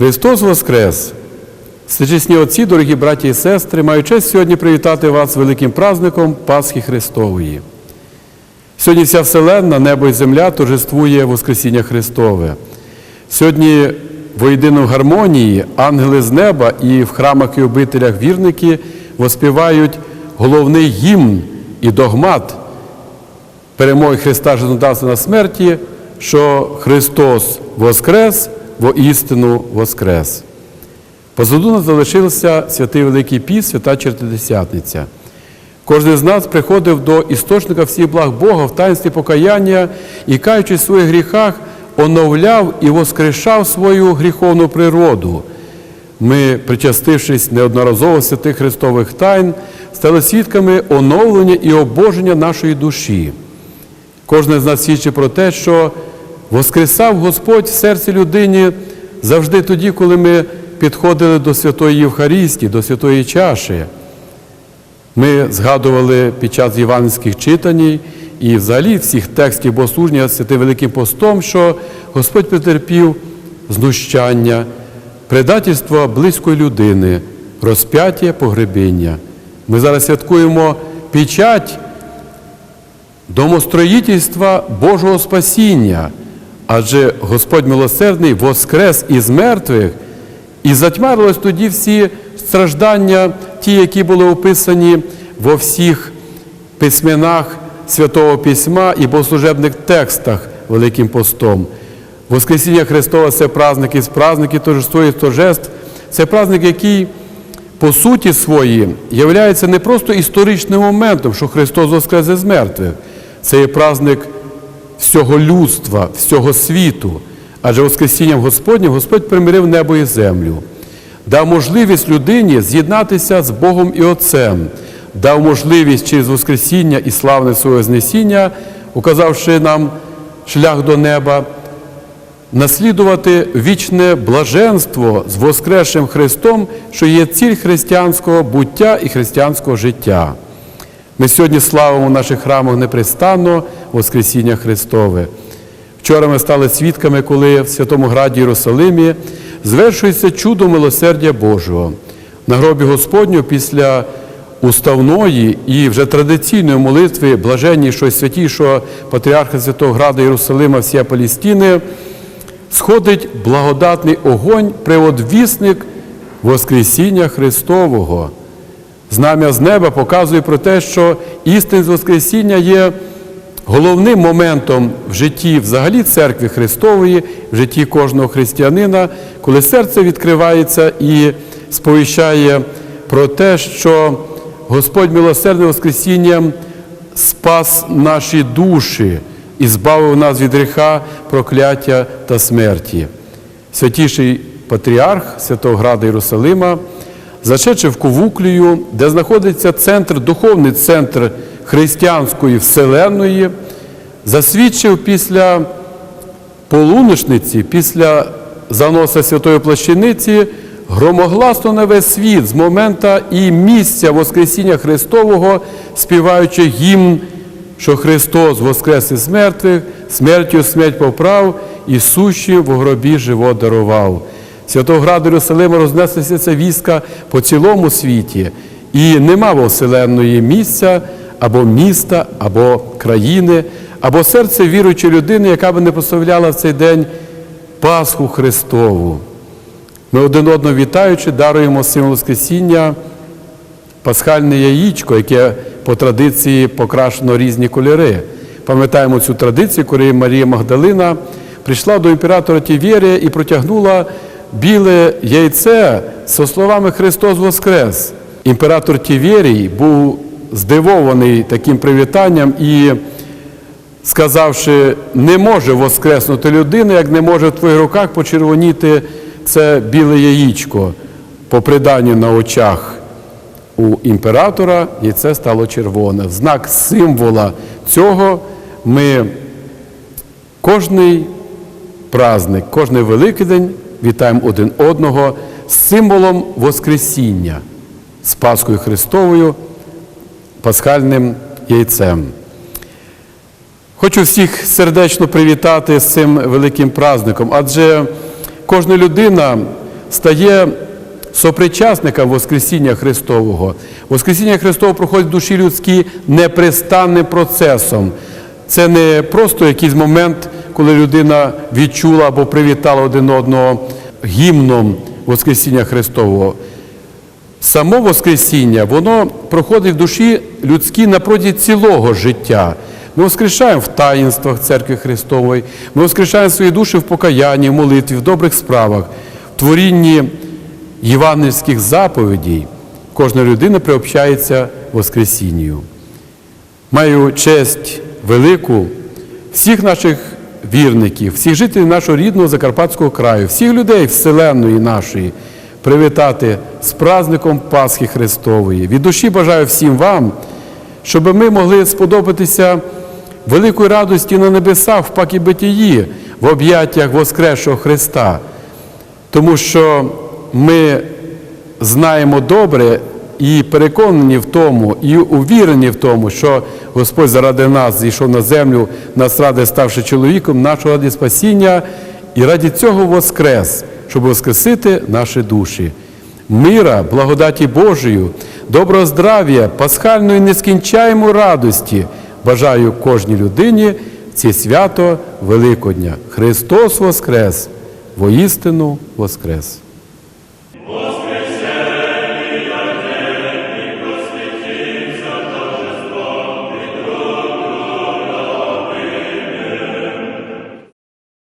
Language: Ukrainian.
Христос Воскрес! Всечесні отці, дорогі браті і сестри, маю честь сьогодні привітати вас великим праздником Пасхи Христової. Сьогодні вся Вселенна, небо і земля торжествує Воскресіння Христове. Сьогодні воєдино в гармонії ангели з неба і в храмах і обителях вірники воспівають головний гімн і догмат перемоги Христа життєдавця на смерті, що Христос Воскрес, воістину Воскрес. Позаду нас залишився святий Великий Піс, свята Чертидесятниця. Кожен з нас приходив до істочника всіх благ Бога в таїнстві покаяння і, каючись в своїх гріхах, оновляв і воскрешав свою гріховну природу. Ми, причастившись неодноразово святих Христових тайн, стали свідками оновлення і обоження нашої душі. Кожен з нас свідчить про те, що воскресав Господь в серці людині завжди тоді, коли ми підходили до святої Євхарістії, до святої чаші. Ми згадували під час євангельських читань і взагалі всіх текстів богослуження святим Великим Постом, що Господь претерпів знущання, предательство близької людини, розп'яття, погребіння. Ми зараз святкуємо печать домостроїтельства Божого спасіння, адже Господь милосердний воскрес із мертвих, і затьмарилось тоді всі страждання, ті, які були описані во всіх письменах Святого Письма і богослужебних текстах Великим постом. Воскресіння Христова це праздник із праздників, торжество із торжеств. Це праздник, який по суті своїй являється не просто історичним моментом, що Христос воскрес із мертвих. Це є праздник всього людства, всього світу. Адже Воскресінням Господнім Господь примирив небо і землю, дав можливість людині з'єднатися з Богом і Отцем, дав можливість через Воскресіння і славне своє знесіння, указавши нам шлях до неба, наслідувати вічне блаженство з Воскресшим Христом, що є ціль християнського буття і християнського життя. Ми сьогодні славимо в наших храмах непрестанно Воскресіння Христове. Вчора ми стали свідками, коли в Святому Граді Єрусалимі звершується чудо милосердя Божого. На гробі Господню після уставної і вже традиційної молитви блаженнішого святішого патріарха Святого Града Єрусалима всія Палістини сходить благодатний огонь, приводвісник Воскресіння Христового. Знам'я з неба показує про те, що істин з Воскресіння є головним моментом в житті взагалі церкви Христової, в житті кожного християнина, коли серце відкривається і сповіщає про те, що Господь милосердним Воскресінням спас наші душі і збавив нас від гріха, прокляття та смерті. Святіший патріарх Святого Града Єрусалима, зашедши в Ковуклію, де знаходиться центр, духовний центр християнської вселенної, засвідчив після полуночниці, після заноса Святої Плащаниці, громогласно на весь світ з момента і місця Воскресіння Христового, співаючи гімн, що Христос воскрес із мертвих, смертю смерть поправ і сущі в гробі живот дарував. Святого Граду Єрусалима рознеслася ця вістка по цілому світі, і нема вселенної місця або міста, або країни, або серце віруючої людини, яка би не прославляла в цей день Пасху Христову. Ми один одного вітаючи, даруємо символ Воскресіння, пасхальне яєчко, яке по традиції покрашено різні кольори. Пам'ятаємо цю традицію, коли Марія Магдалина прийшла до імператора Тівєрія і протягнула біле яйце зі словами Христос Воскрес. Імператор Тівєрій був здивований таким привітанням і, сказавши, не може воскреснути людина, як не може в твоїх руках почервоніти це біле яєчко по приданню на очах у імператора, і це стало червоне. В знак символа цього ми кожний праздник, кожний Великий вітаємо один одного з символом Воскресіння, з Пасхою Христовою, пасхальним яйцем. Хочу всіх сердечно привітати з цим великим праздником, адже кожна людина стає сопричасником Воскресіння Христового. Воскресіння Христового проходить в душі людській непрестанним процесом. Це не просто якийсь момент, коли людина відчула або привітала один одного гімном Воскресіння Христового. Само Воскресіння, воно проходить в душі людській напроти цілого життя. Ми воскрешаємо в таїнствах Церкви Христової, ми воскрешаємо свої душі в покаянні, в молитві, в добрих справах, в творінні євангельських заповідей. Кожна людина приобщається Воскресінню. Маю честь велику всіх наших вірників, всіх жителів нашого рідного Закарпатського краю, всіх людей Вселенної нашої привітати з праздником Пасхи Христової. Від душі бажаю всім вам, щоб ми могли сподобатися великої радості на небесах в пакі битії, в об'яттях Воскресшого Христа. Тому що ми знаємо добре і переконані в тому, і увірені в тому, що Господь заради нас зійшов на землю, нас ради ставши чоловіком, нашого раді спасіння, і раді цього воскрес, щоб воскресити наші душі. Мира, благодаті Божою, доброго здрав'я, пасхальної нескінчаємо радості бажаю кожній людині це свято Великодня. Христос Воскрес! Воістину Воскрес!